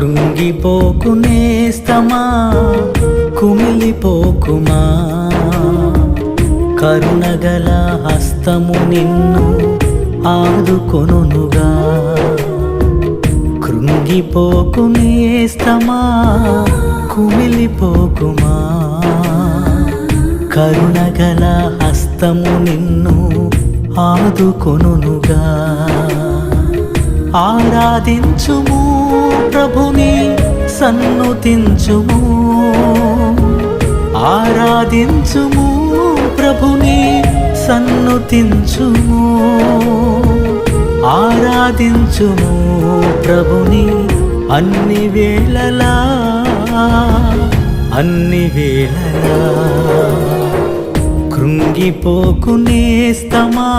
కృంగిపోకు నేస్తమా కుమిలిపోకుమా? కరుణగల హస్తము నిన్ను ఆదుకొనుగా కృంగిపోకు నేస్తమా కుమిలిపోకుమా? కరుణగల హస్తము నిన్ను ఆదుకొనుగా ఆరాధించుము సన్నుతించుము ఆరాధించుము ప్రభుని సన్నుతించుము ఆరాధించుము ప్రభుని అన్ని వేళలా అన్ని వేళలా. కృంగిపోకునే స్తమా